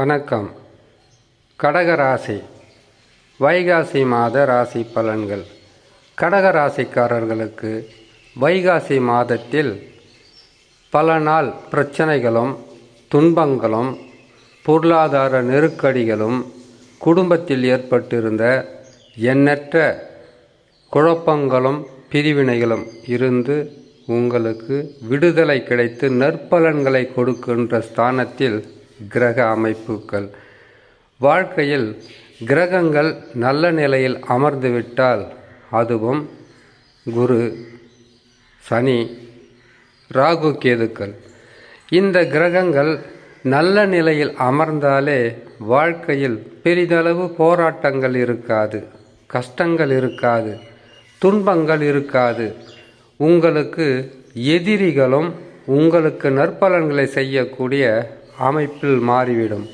வணக்கம். கடகராசி வைகாசி மாத ராசி பலன்கள். கடகராசிக்காரர்களுக்கு வைகாசி மாதத்தில் பல நாள் பிரச்சனைகளும் துன்பங்களும் பொருளாதார நெருக்கடிகளும் குடும்பத்தில் ஏற்பட்டிருந்த எண்ணற்ற குழப்பங்களும் பிரிவினைகளும் இருந்து உங்களுக்கு விடுதலை கிடைத்து நற்பலன்களை கொடுக்கின்ற ஸ்தானத்தில் கிரக அமைப்புகள். வாழ்க்கையில் கிரகங்கள் நல்ல நிலையில் அமர்ந்துவிட்டால் அதுவும் குரு சனி ராகு கேதுக்கள். இந்த கிரகங்கள் நல்ல நிலையில் அமர்ந்தாலே வாழ்க்கையில் பெரிதளவு போராட்டங்கள் இருக்காது கஷ்டங்கள் இருக்காது துன்பங்கள் இருக்காது. உங்களுக்கு எதிரிகளும் உங்களுக்கு நற்பலன்களை செய்யக்கூடிய அமைப்பில் மாறிவிடும்.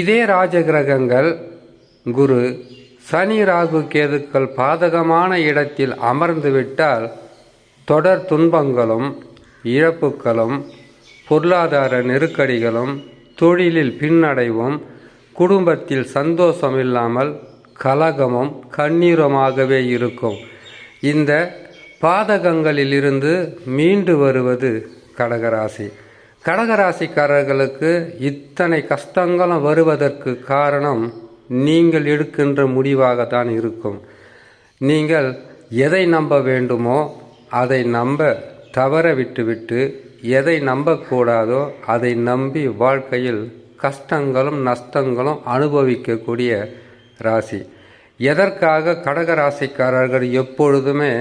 இதே ராஜகிரகங்கள் குரு சனி ராகு கேதுக்கள் பாதகமான இடத்தில் அமர்ந்துவிட்டால் தொடர் துன்பங்களும் இழப்புகளும் பொருளாதார நெருக்கடிகளும் தொழிலில் பின்னடைவும் குடும்பத்தில் சந்தோஷம் இல்லாமல் கலகமும் கண்ணீரமாகவே இருக்கும். இந்த பாதகங்களிலிருந்து மீண்டு வருவது கடகராசி. கடகராசிக்காரர்களுக்கு இத்தனை கஷ்டங்களும் வருவதற்கு காரணம் நீங்கள் எடுக்கின்ற முடிவாக தான் இருக்கும். நீங்கள் எதை நம்ப வேண்டுமோ அதை நம்ப தவற விட்டுவிட்டு எதை நம்பக்கூடாதோ அதை நம்பி வாழ்க்கையில் கஷ்டங்களும் நஷ்டங்களும் அனுபவிக்கக்கூடிய ராசி. எதற்காக கடக ராசிக்காரர்கள் எப்பொழுதுமே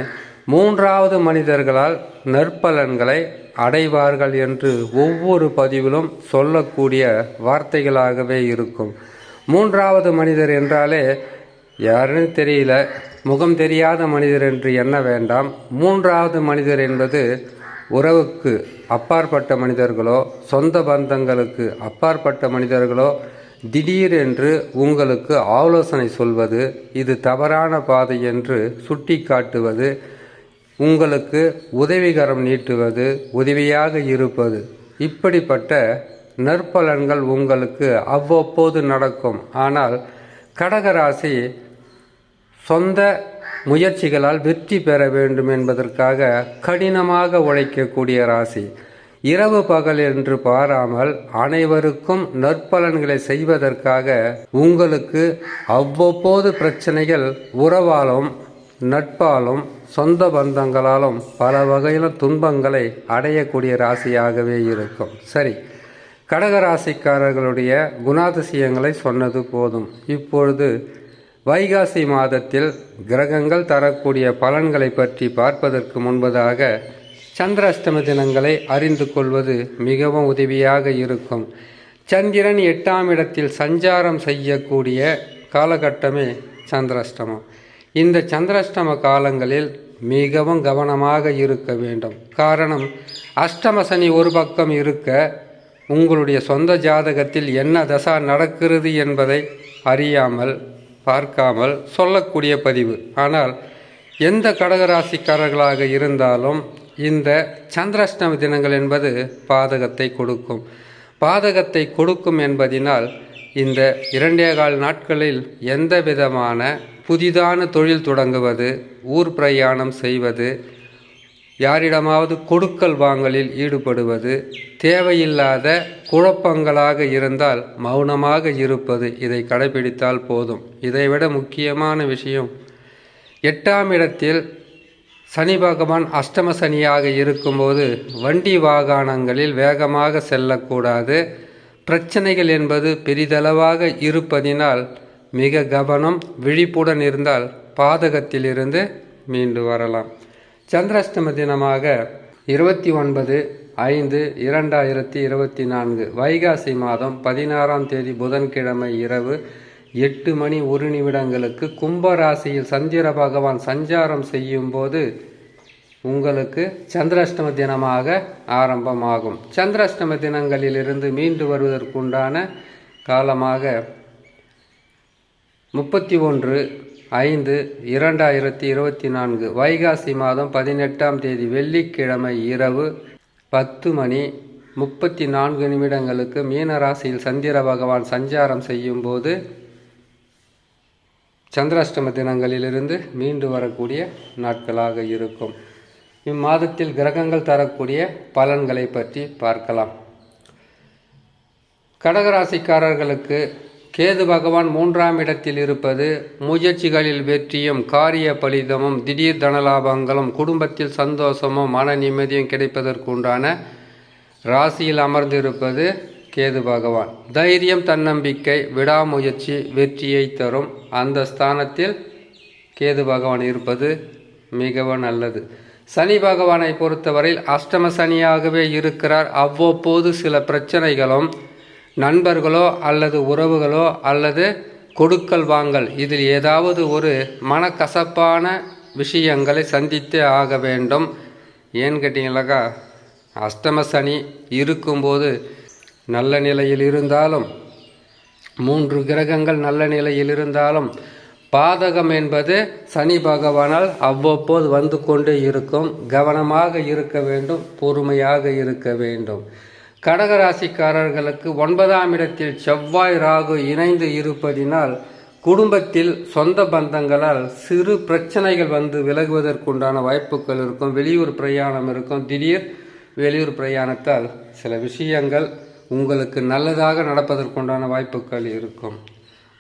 மூன்றாவது மனிதர்களால் நற்பலன்களை அடைவார்கள் என்று ஒவ்வொரு பதிவிலும் சொல்லக்கூடிய வார்த்தைகளாகவே இருக்கும். மூன்றாவது மனிதர் என்றாலே யாருன்னு தெரியல. முகம் தெரியாத மனிதர் என்று எண்ண வேண்டாம். மூன்றாவது மனிதர் என்பது உறவுக்கு அப்பாற்பட்ட மனிதர்களோ சொந்த பந்தங்களுக்கு அப்பாற்பட்ட மனிதர்களோ திடீரென்று உங்களுக்கு ஆலோசனை சொல்வது இது தவறான பாதை என்று சுட்டி காட்டுவது உங்களுக்கு உதவிகரம் நீட்டுவது உதவியாக இருப்பது. இப்படிப்பட்ட நற்பலன்கள் உங்களுக்கு அவ்வப்போது நடக்கும். ஆனால் கடகராசி சொந்த முயற்சிகளால் வெற்றி பெற வேண்டும் என்பதற்காக கடினமாக உழைக்கக்கூடிய ராசி. இரவு பகல் என்று பாராமல் அனைவருக்கும் நற்பலன்களை செய்வதற்காக உங்களுக்கு அவ்வப்போது பிரச்சனைகள் உறவாலும் நட்பாலும் சொந்த பந்தங்களாலும் பல வகையிலும் துன்பங்களை அடையக்கூடிய ராசியாகவே இருக்கும். சரி கடகராசிக்காரர்களுடைய குணாதிசயங்களை சொன்னது போதும். இப்பொழுது வைகாசி மாதத்தில் கிரகங்கள் தரக்கூடிய பலன்களை பற்றி பார்ப்பதற்கு முன்பதாக சந்திராஷ்டம தினங்களை அறிந்து கொள்வது மிகவும் உதவியாக இருக்கும். சந்திரன் எட்டாம் இடத்தில் சஞ்சாரம் செய்யக்கூடிய காலகட்டமே சந்திராஷ்டமம். இந்த சந்திராஷ்டம காலங்களில் மிகவும் கவனமாக இருக்க வேண்டும். காரணம் அஷ்டம சனி ஒரு பக்கம் இருக்க உங்களுடைய சொந்த ஜாதகத்தில் என்ன தசா நடக்கிறது என்பதை அறியாமல் பார்க்காமல் சொல்லக்கூடிய பதிவு. ஆனால் எந்த கடகராசிக்காரர்களாக இருந்தாலும் இந்த சந்திராஷ்டம தினங்கள் என்பது பாதகத்தை கொடுக்கும். பாதகத்தை கொடுக்கும் என்பதினால் இந்த இரண்டே கால் நாட்களில் எந்த விதமான புதிதான தொழில் தொடங்குவது ஊர் பிரயாணம் செய்வது யாரிடமாவது கொடுக்கல் வாங்கலில் ஈடுபடுவது தேவையில்லாத குழப்பங்களாக இருந்தால் மௌனமாக இருப்பது இதை கடைபிடித்தால் போதும். இதைவிட முக்கியமான விஷயம் எட்டாம் இடத்தில் சனி பகவான் அஷ்டம சனியாக இருக்கும்போது வண்டி வாகனங்களில் வேகமாக செல்லக்கூடாது. பிரச்சனைகள் என்பது பெரிதளவாக இருப்பதினால் மிக கவனம் விழிப்புடன் இருந்தால் பாதகத்திலிருந்து மீண்டு வரலாம். சந்திராஷ்டம தினமாக இருபத்தி ஒன்பது ஐந்து இரண்டாயிரத்தி இருபத்தி நான்கு வைகாசி மாதம் பதினாறாம் தேதி புதன்கிழமை இரவு எட்டு மணி ஒரு நிமிடங்களுக்கு கும்பராசியில் சந்திர பகவான் சஞ்சாரம் செய்யும் போது உங்களுக்கு சந்திராஷ்டம தினமாக ஆரம்பமாகும். சந்திராஷ்டம தினங்களிலிருந்து மீண்டு வருவதற்குண்டான காலமாக முப்பத்தி ஒன்று ஐந்து இரண்டாயிரத்தி இருபத்தி நான்கு வைகாசி மாதம் பதினெட்டாம் தேதி வெள்ளிக்கிழமை இரவு பத்து மணி முப்பத்தி நான்கு நிமிடங்களுக்கு மீனராசியில் சந்திர பகவான் சஞ்சாரம் செய்யும்போது சந்திராஷ்டம தினங்களிலிருந்து மீண்டு வரக்கூடிய நாட்களாக இருக்கும். இம்மாதத்தில் கிரகங்கள் தரக்கூடிய பலன்களை பற்றி பார்க்கலாம். கடகராசிக்காரர்களுக்கு கேது பகவான் மூன்றாம் இடத்தில் இருப்பது முயற்சிகளில் வெற்றியும் காரிய பலிதமும் திடீர் தனலாபங்களும் குடும்பத்தில் சந்தோஷமும் மன நிம்மதியும் கிடைப்பதற்குண்டான ராசியில் அமர்ந்திருப்பது கேது பகவான். தைரியம் தன்னம்பிக்கை விடாமுயற்சி வெற்றியை தரும். அந்த ஸ்தானத்தில் கேது பகவான் இருப்பது மிகவும் நல்லது. சனி பகவானை பொறுத்தவரையில் அஷ்டம சனியாகவே இருக்கிறார். அவ்வப்போது சில பிரச்சனைகளும் நண்பர்களோ அல்லது உறவுகளோ அல்லது கொடுக்கல் வாங்கல். இதில் ஏதாவது ஒரு மனக்கசப்பான விஷயங்களை சந்தித்தே ஆக வேண்டும். ஏன்னு கேட்டிங்களாக்கா அஷ்டம சனி இருக்கும்போது நல்ல நிலையில் இருந்தாலும் மூன்று கிரகங்கள் நல்ல நிலையில் இருந்தாலும் பாதகம் என்பது சனி பகவானால் அவ்வப்போது வந்து கொண்டே இருக்கும். கவனமாக இருக்க வேண்டும் பொறுமையாக இருக்க வேண்டும். கடகராசிக்காரர்களுக்கு ஒன்பதாம் இடத்தில் செவ்வாய் ராகு இணைந்து இருப்பதினால் குடும்பத்தில் சொந்த பந்தங்களால் சிறு பிரச்சனைகள் வந்து விலகுவதற்குண்டான வாய்ப்புகள் இருக்கும். வெளியூர் பிரயாணம் இருக்கும். திடீர் வெளியூர் பிரயாணத்தால் சில விஷயங்கள் உங்களுக்கு நல்லதாக நடப்பதற்குண்டான வாய்ப்புகள் இருக்கும்.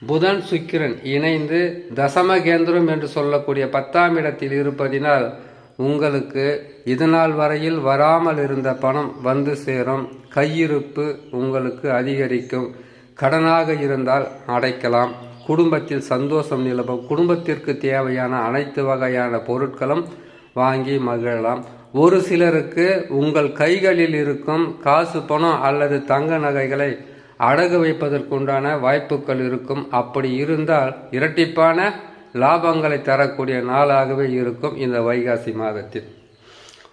புதன் சுக்கிரன் இணைந்து தசமகேந்திரம் என்று சொல்லக்கூடிய பத்தாம் இடத்தில் இருப்பதினால் உங்களுக்கு இதுநாள் வரையில் வராமல் இருந்த பணம் வந்து சேரும். கையிருப்பு உங்களுக்கு அதிகரிக்கும். கடனாக இருந்தால் அடைக்கலாம். குடும்பத்தில் சந்தோஷம் நிலவும். குடும்பத்திற்கு தேவையான அனைத்து வகையான பொருட்களும் வாங்கி மகிழலாம். ஒரு சிலருக்கு உங்கள் கைகளில் இருக்கும் காசு பணம் அல்லது தங்க நகைகளை அடகு வைப்பதற்குண்டான வாய்ப்புகள் இருக்கும். அப்படி இருந்தால் இரட்டிப்பான லாபங்களை தரக்கூடிய நாளாகவே இருக்கும் இந்த வைகாசி மாதத்தில்.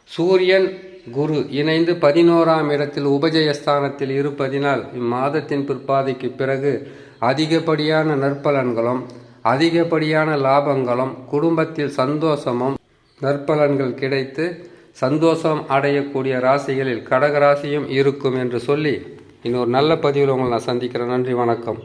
சூரியன் குரு இணைந்து பதினோராம் இடத்தில் உபஜயஸ்தானத்தில் இருப்பதினால் இம்மாதத்தின் பிற்பாதைக்கு பிறகு அதிகப்படியான நற்பலன்களும் அதிகப்படியான லாபங்களும் குடும்பத்தில் சந்தோஷமும் நற்பலன்கள் கிடைத்து சந்தோஷம் அடையக்கூடிய ராசிகளில் கடகராசியும் இருக்கும் என்று சொல்லி இன்னொரு நல்ல பதிவில் உங்களை நான் சந்திக்கிறேன். நன்றி வணக்கம்.